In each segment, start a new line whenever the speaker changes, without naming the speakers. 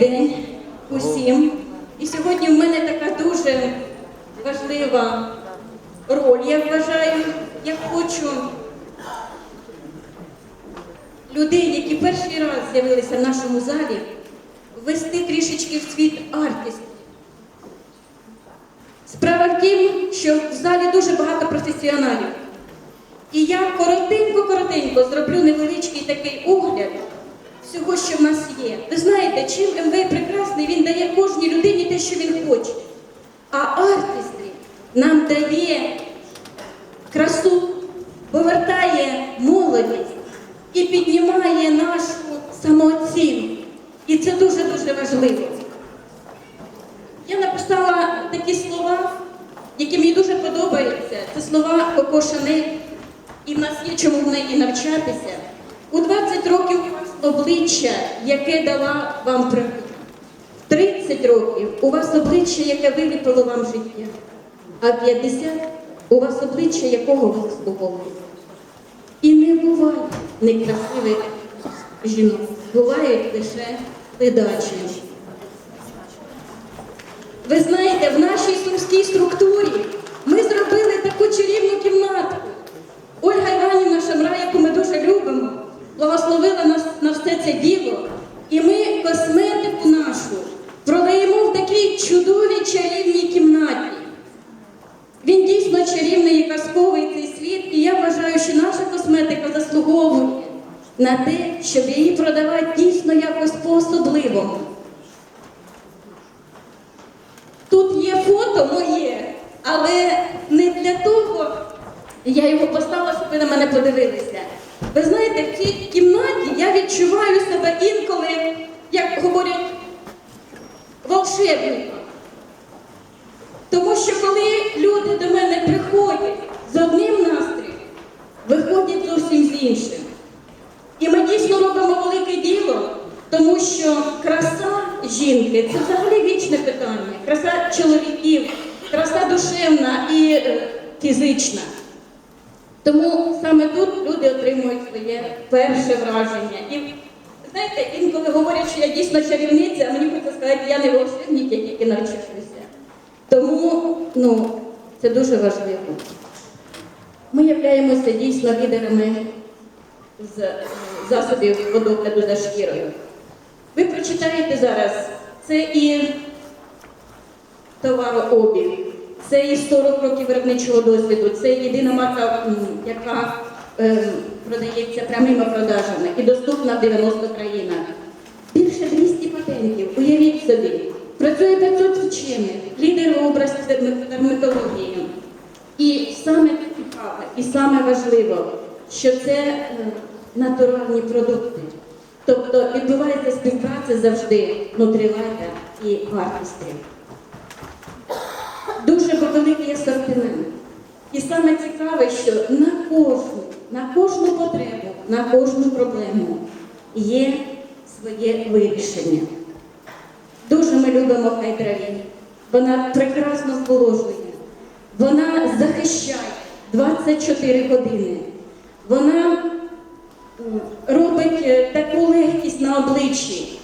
день усім. І сьогодні в мене така дуже важлива роль, я вважаю. Я хочу людей, які перший раз з'явилися в нашому залі, ввести трішечки в світ артистів. Справа в тім, що в залі дуже багато професіоналів. І я коротенько-коротенько зроблю невеличкий такий огляд всього, що в нас є. Ви знаєте, чим МВ прекрасний, він дає кожній людині те, що він хоче. А артистry нам дає красу, повертає молодість і піднімає нашу самооцінку. І це дуже-дуже важливо. Я написала такі слова, які мені дуже подобаються. Це слова Коко Шанель, і в нас є чому в неї навчатися. У 20 років обличчя, яке дала вам природа. 30 років у вас обличчя, яке виліпило вам життя. А 50 у вас обличчя, якого ви заслуговуєте. І не буває некрасивих жінок, бувають лише ледачі. Ви знаєте, в нашій сумській структурі ми зробили таку чарівну кімнатку. Ольга Іванівна Шамра, яку ми благословила нас на все це діло. І ми косметику нашу продаємо в такій чудовій чарівній кімнаті. Він дійсно чарівний і казковий цей світ, і я вважаю, що наша косметика заслуговує на те, щоб її продавати дійсно якось по-особливому. Тут є фото моє, але не для того я його поставила, щоб ви на мене подивилися. Ви знаєте, в цій кімнаті я відчуваю себе інколи, як говорять, волшебником. Тому що коли люди до мене приходять з одним настроєм, виходять зовсім з іншим. І ми дійсно робимо велике діло, тому що краса жінки це взагалі вічне питання. Краса чоловіків, краса душевна і е, фізична. Тому саме тут люди отримують своє перше враження. І знаєте, інколи говорять, що я дійсно чарівниця, а мені хочеться сказати, я не волшебник, я тільки навчилася. Тому ну, це дуже важливо. Ми являємося дійсно лідерами з е, засобів по догляду за шкірою. Ви прочитаєте зараз, це і товарообіг, це і 40 років виробничого досвіду, це єдина марка, яка продається прямими продажами і доступна в 90 країнах. Більше 200 патентів, уявіть собі. Працює 500 вчених, лідер в області дерматології. І саме цікаве, і саме важливо, що це е, натуральні продукти. Тобто відбувається співпраця завжди нутрилайта і вартості. Дуже великий асортимент. І саме цікаве, що на кожну, на кожну потребу, на кожну проблему є своє вирішення. Дуже ми любимо хайдраві. Вона прекрасно зволожує. Вона захищає 24 години. Вона робить е, таку легкість на обличчі.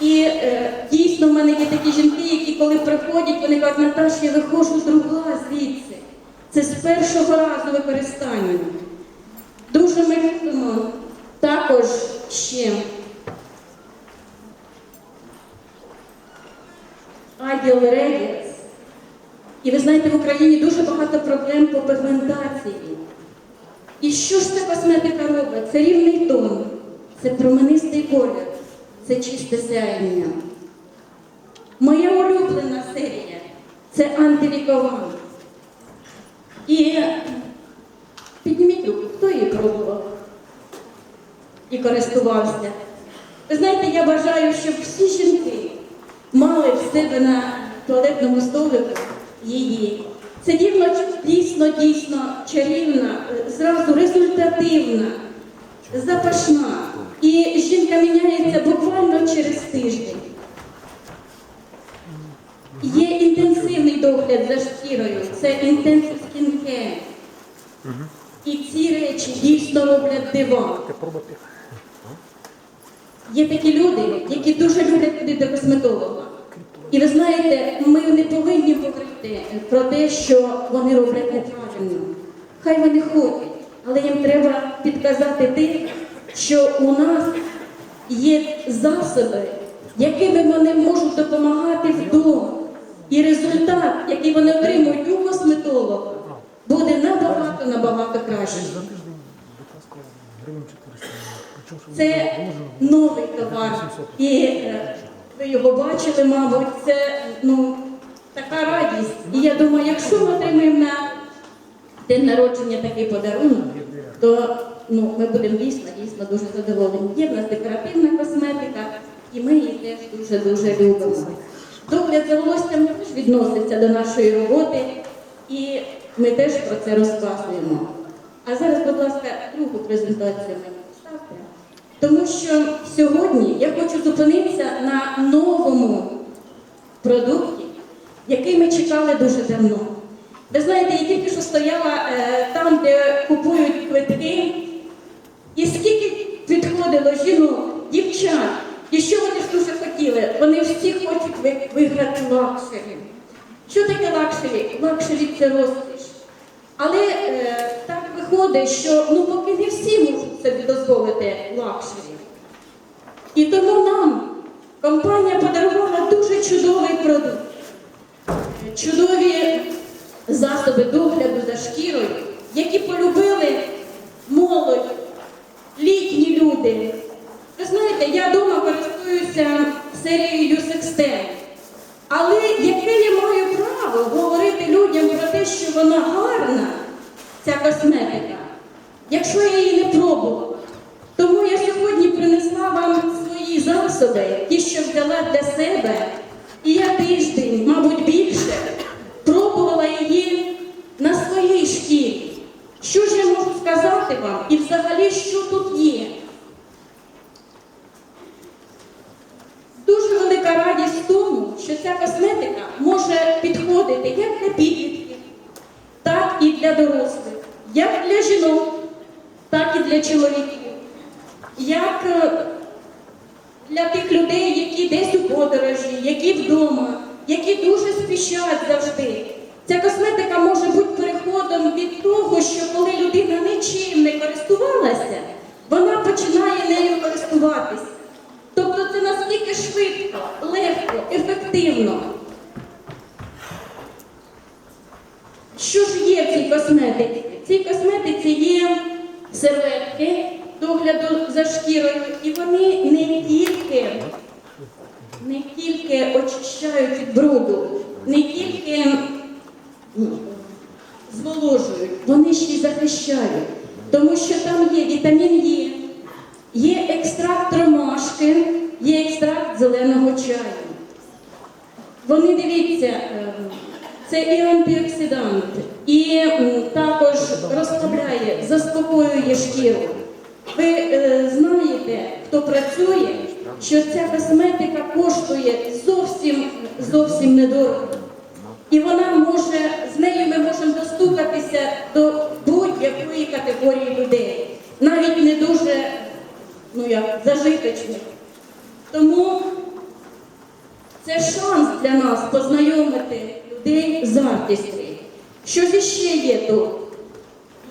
І е, дійсно в мене є такі жінки, які коли приходять, вони кажуть, Наташа, я виходжу з другла звідси. Це з першого разу використання. Дуже ми любимо також ще Аділ Регіс. І ви знаєте, в Україні дуже багато проблем по пігментації. І що ж ця косметика робить? Це рівний тон, це променистий колір, це чисте сяєння. Моя улюблена серія це антивікова. І підніміть хто її пробував і користувався. Ви знаєте, я бажаю, щоб всі жінки мали в себе на туалетному столику її. Це дійсно, дійсно, дійсно чарівна, зразу результативна, запашна. І жінка міняється буквально через тиждень. Є інтенсивний догляд за шкірою, це інтенсив скінкер. І ці речі дійсно роблять дива. Є такі люди, які дуже люблять ходити до косметолога. І ви знаєте, ми не повинні говорити про те, що вони роблять неправильно. Хай вони ходять, але їм треба підказати те, що у нас є засоби, якими вони можуть допомагати вдома. І результат, який вони отримують у косметолога, буде набагато набагато кращий.
За тиждень, будь ласка, гривень 400. Причому, що
Це новий товар, і е, ви його бачили, мабуть, це ну, така радість. І я думаю, якщо ми отримаємо на день народження такий подарунок, то ну, ми будемо дійсно, дійсно дуже задоволені. Є в нас декоративна косметика, і ми її теж дуже-дуже любимо. Догляд за волоссям теж відноситься до нашої роботи, і ми теж про це розказуємо. А зараз, будь ласка, другу презентацію мені поставте. Тому що сьогодні я хочу зупинитися на новому продукті, який ми чекали дуже давно. Ви знаєте, я тільки що стояла е, там, де купують квитки, і скільки підходило жінок, дівчат, і що вони ж дуже хотіли? Вони всі хочуть виграти лакшері. Що таке лакшері? Лакшері це розкіш. Але е, так виходить, що ну поки не всі можуть собі дозволити лакшері. І тому нам компанія подарувала дуже чудовий продукт, чудові засоби догляду за шкірою, які полюбили молодь, літні люди. Ви знаєте, я вдома користуюся серією Юсекстен. Але яке я маю право говорити людям про те, що вона гарна, ця косметика, якщо я її не пробувала? Тому я сьогодні принесла вам свої засоби, ті, що взяла для себе, і я тиждень, мабуть, більше, пробувала її на своїй шкірі. Що ж я можу сказати вам і взагалі, що тут є? Дуже велика радість в тому, що ця косметика може підходити як для підлітків, так і для дорослих, як для жінок, так і для чоловіків, як е, для тих людей, які десь у подорожі, які вдома, які дуже спішать завжди. Ця косметика може бути переходом від того, що коли людина нічим не користувалася, вона починає нею користуватися. Тобто це настільки швидко, легко, ефективно. Що ж є в цій косметиці? В цій косметиці є серветки догляду за шкірою, і вони не тільки, не тільки очищають не тільки зволожують, вони ще й захищають, тому що там є вітамін Е, Є екстракт ромашки, є екстракт зеленого чаю. Вони дивіться, е, це і антиоксидант, і також розслабляє, заспокоює шкіру. Ви е, знаєте, хто працює, що ця косметика коштує зовсім зовсім недорого. І вона може, з нею ми можемо достукатися до будь-якої категорії людей, навіть не дуже ну як, зажиточних. Тому це шанс для нас познайомити людей з вартістю. Що ж ще є тут?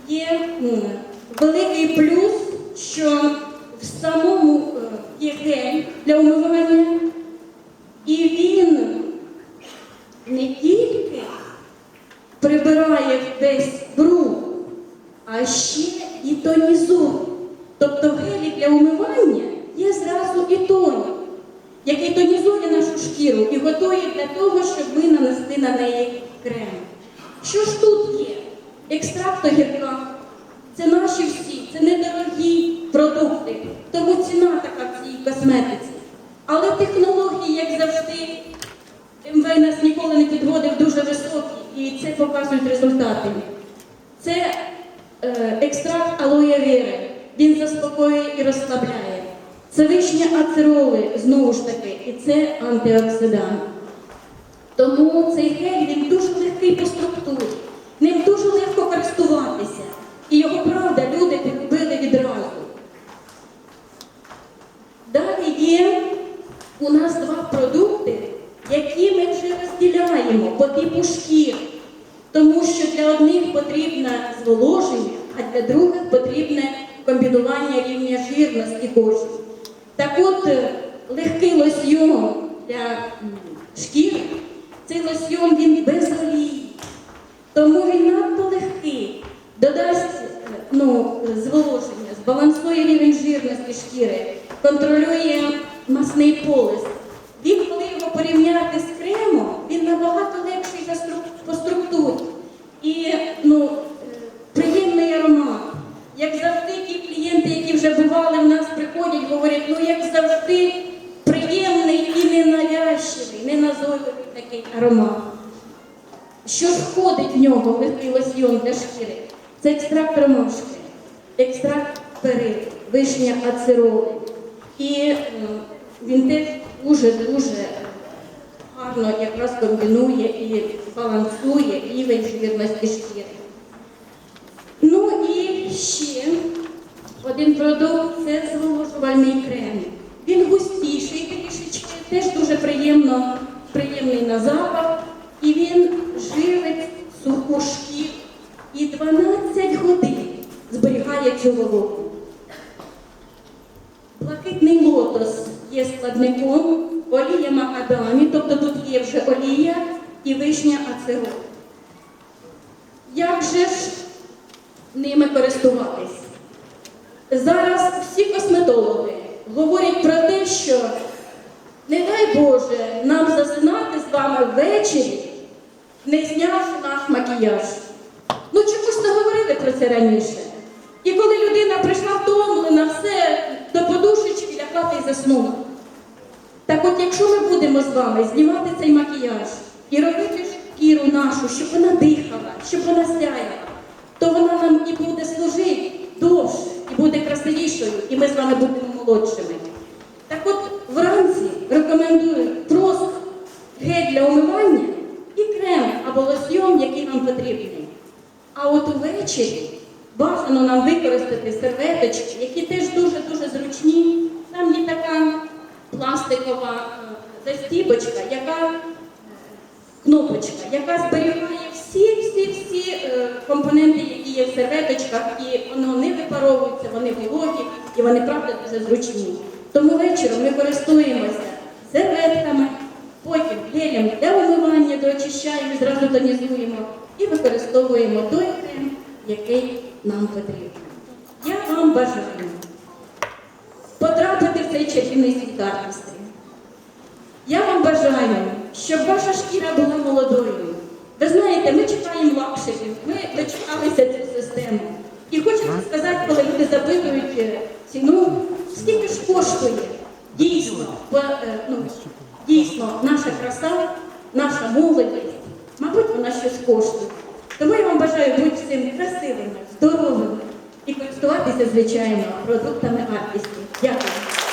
Є великий плюс, що в самому є гель для умивання, і він не тільки прибирає весь бруд, а ще і тонізує. Тобто гелі для умивання є зразу і тонік, який тонізує нашу шкіру і готує для того, щоб ми нанесли на неї крем. Що ж тут є? Екстракт огірка. Це наші всі, це недорогі продукти, тому ціна така в косметиці. Але технології, як завжди, МВ нас ніколи не підводив дуже високі, і це показують результати. Це е, екстракт алоє вери. Він заспокоює і розслабляє. Це вишня ацероли, знову ж таки, і це антиоксидант. Тому цей гель він дуже легкий по структурі, ним дуже легко користуватися. І його правда люди у нас два продукти, які ми вже розділяємо по типу шкір. Тому що для одних потрібне зволоження, а для других потрібне комбінування рівня жирності кожи. Так от, е, легкий лосьйон для шкір, цей лосьйон він без олії. Тому він надто легкий, додасть е, ну, зволоження, збалансує рівень жирності шкіри, контролює масний полис. Він, коли його порівняти з кремом, він набагато легший по структурі. І ну, е, приємний аромат. Як завжди, ті клієнти, які вже бували в нас, приходять, говорять, ну як завжди, приємний і ненавязчивий, неназойливий такий аромат. Що входить в нього в лосьйон для шкіри? Це екстракт ромашки, екстракт пери, вишня ацероли. І е, він теж дуже-дуже гарно якраз комбінує і балансує рівень жирності шкіри. Ну і ще один продукт це зволожувальний крем. Він густіший трішечки, теж дуже приємно, приємний на запах. І він живить суху шкіру і 12 годин зберігає цю вологу. Блакитний лотос є складником, олія макадамі, тобто тут є вже олія і вишня ацерол. Як же ж ними користуватись? Зараз всі косметологи говорять про те, що не дай Боже нам засинати з вами ввечері, не знявши наш макіяж. Ну чомусь не говорили про це раніше. І коли людина прийшла втомлена, все до подушечки лягати і заснула. Так от, якщо ми будемо з вами знімати цей макіяж і робити шкіру нашу, щоб вона дихала, щоб вона сяяла, то вона нам і буде служити довше, і буде красивішою, і ми з вами будемо молодшими. Так от вранці рекомендую просто гель для умивання і крем або лосьйон, який вам потрібний. А от увечері бажано нам використати серветочки, які теж дуже-дуже зручні. Пластикова е, застібочка, яка кнопочка, яка зберігає всі-всі-всі е, компоненти, які є в серветочках, і воно не випаровується, вони вологі і вони правда дуже зручні. Тому вечором ми користуємося серветками, потім гелем для умивання, доочищаємо, зразу тонізуємо і використовуємо той крем, який нам потрібен. Я вам бажаю потрапити в цей чарівний світ бажаю, щоб ваша шкіра була молодою. Ви знаєте, ми чекаємо лакшерів, ми дочекалися цю систему. І хочеться сказати, коли люди запитують е, ціну, скільки ж коштує дійсно, е, ну, дійсно наша краса, наша молодість, мабуть, вона щось коштує. Тому я вам бажаю бути всім красивими, здоровими і користуватися, звичайно, продуктами артистів. Дякую.